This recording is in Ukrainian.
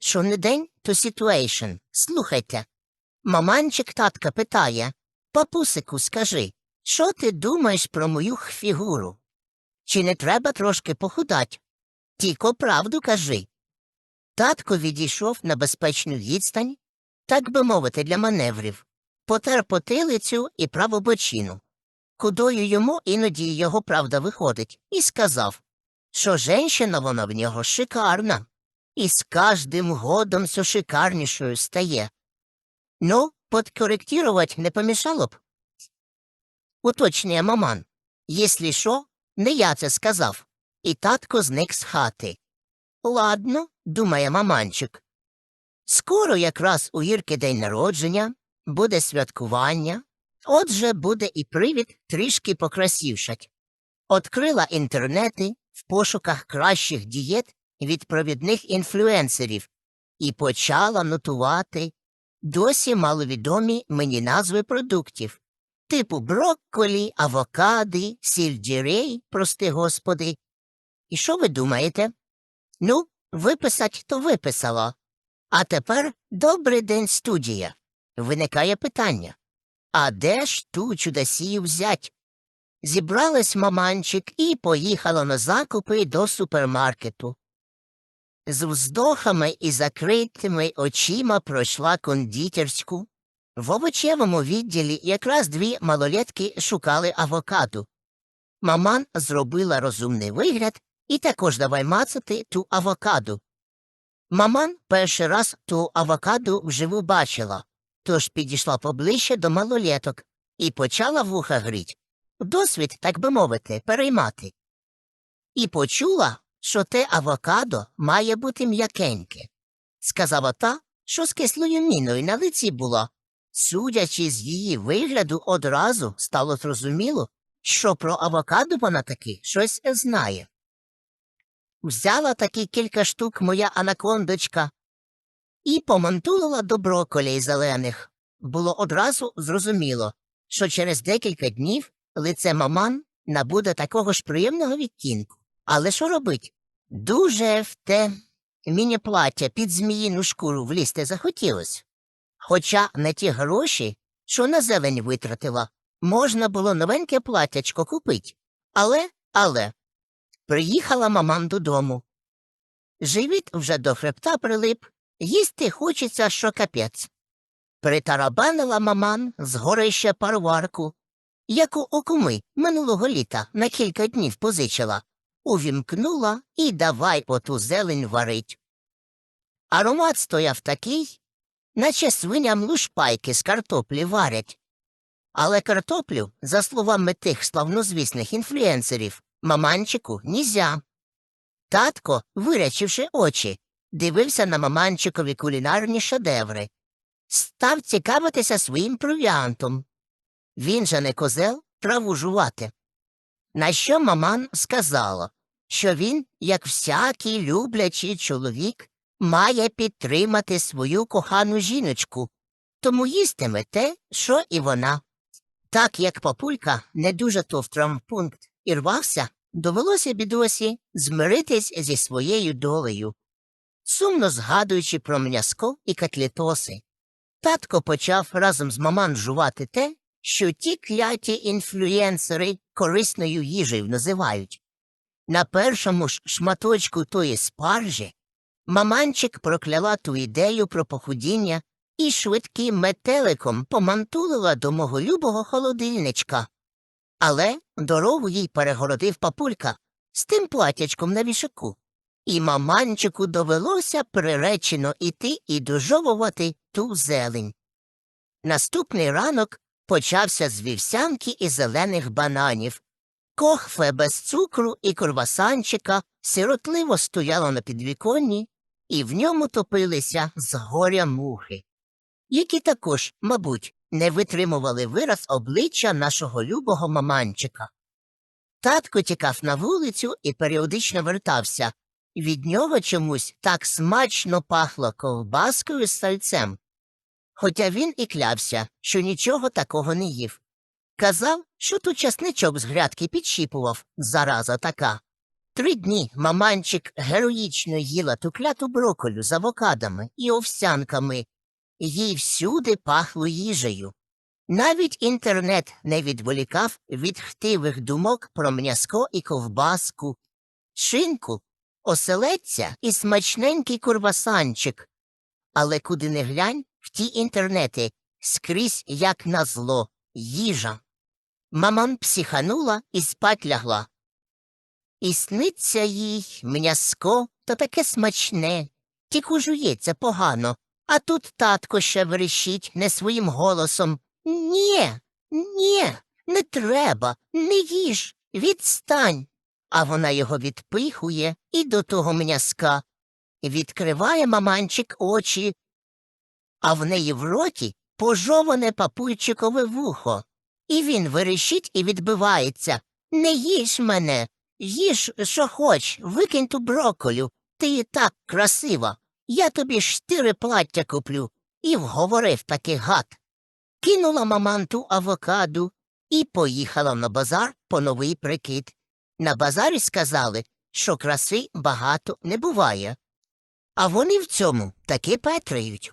що не день, то ситуейшн. Слухайте. Маманчик татка питає Папусику, скажи, що ти думаєш про мою фігуру? Чи не треба трошки похудать? Тільки правду кажи. Татко відійшов на безпечну відстань, так би мовити, для маневрів, потер потилицю і праву бочину, кудою йому іноді його правда виходить, і сказав, що женщина вона в нього шикарна, і з кожним годом все шикарнішою стає. Ну, подкорректировать не помішало б. Уточнює маман. Єслі що, не я це сказав. І татко зник з хати. Ладно, думає маманчик. Скоро якраз у Ірки день народження, буде святкування, отже буде і привід трішки покрасівшать. Открила інтернети в пошуках кращих дієт від провідних інфлюенсерів і почала нотувати досі маловідомі мені назви продуктів, типу брокколі, авокади, сільдірей, прости господи. І що ви думаєте? Ну, виписать то виписала. А тепер добрий день, студія. Виникає питання. А де ж ту чудосію взять? Зібралась маманчик і поїхала на закупи до супермаркету. З вздохами і закритими очима пройшла кондитерську. В овочевому відділі якраз дві малолетки шукали авокадо. Маман зробила розумний вигляд і також давай мацати ту авокаду. Маман перший раз ту авокаду вживу бачила, тож підійшла поближче до малолеток і почала вуха гріть. Досвід, так би мовити, переймати. І почула, що те авокадо має бути м'якеньке. Сказала та, що з кислою міною на лиці була. Судячи з її вигляду, одразу стало зрозуміло, що про авокадо вона таки щось знає. Взяла таки кілька штук моя анакондочка і помантулила до броколей зелених. Було одразу зрозуміло, що через декілька днів лице маман набуде такого ж приємного відтінку. Але що робить? Дуже в те міні-плаття під зміїну шкуру влізти захотілось. Хоча на ті гроші, що на зелень витратила, можна було новеньке платтячко купить. Але, але, приїхала маман додому. Живіт вже до хребта прилип, їсти хочеться, що капець. Притарабанила маман з горища парварку, яку у куми минулого літа на кілька днів позичила, увімкнула і давай по ту зелень варить. Аромат стояв такий, наче свиням лушпайки з картоплі варять. Але картоплю, за словами тих славнозвісних інфлюенсерів, маманчику нізя. Татко, вирячивши очі, дивився на маманчикові кулінарні шедеври, став цікавитися своїм провіантом. Він же не козел траву жувати. На що маман сказала, що він, як всякий люблячий чоловік, має підтримати свою кохану жіночку, тому їстиме те, що і вона. Так як папулька не дуже то в травмпункт і рвався, довелося бідосі змиритись зі своєю долею, сумно згадуючи про м'язко і котлетоси. Татко почав разом з маман жувати те, що ті кляті інфлюєнсери корисною їжею називають. На першому ж шматочку тої спаржі маманчик прокляла ту ідею про похудіння і швидким метеликом помантулила до мого любого холодильничка. Але дорогу їй перегородив папулька з тим платячком на вішаку, і маманчику довелося приречено іти і дожовувати ту зелень. Наступний ранок почався з вівсянки і зелених бананів. Кохфе без цукру і курвасанчика сиротливо стояло на підвіконні, і в ньому топилися з горя мухи, які також, мабуть, не витримували вираз обличчя нашого любого маманчика. Татко тікав на вулицю і періодично вертався. Від нього чомусь так смачно пахло ковбаскою з сальцем. Хоча він і клявся, що нічого такого не їв. Казав, що тут часничок з грядки підщіпував, зараза така. Три дні маманчик героїчно їла ту кляту броколю з авокадами і овсянками. Їй всюди пахло їжею. Навіть інтернет не відволікав від хтивих думок про м'яско і ковбаску, шинку, оселедця і смачненький курвасанчик. Але куди не глянь, в ті інтернети скрізь, як назло, їжа. Маман психанула і спать лягла. І сниться їй м'яско то таке смачне, тільки жується погано, а тут татко ще верещить не своїм голосом. Ні, ні, не треба, не їж, відстань. А вона його відпихує і до того м'яска. Відкриває маманчик очі, а в неї в роті пожоване папульчикове вухо. І він верещить і відбивається. Не їж мене, їж, що хоч, викинь ту броколю. Ти і так красива. Я тобі штири плаття куплю. І вговорив таки гад. Кинула маманту авокаду і поїхала на базар по новий прикид. На базарі сказали, що краси багато не буває. А вони в цьому таки петрають.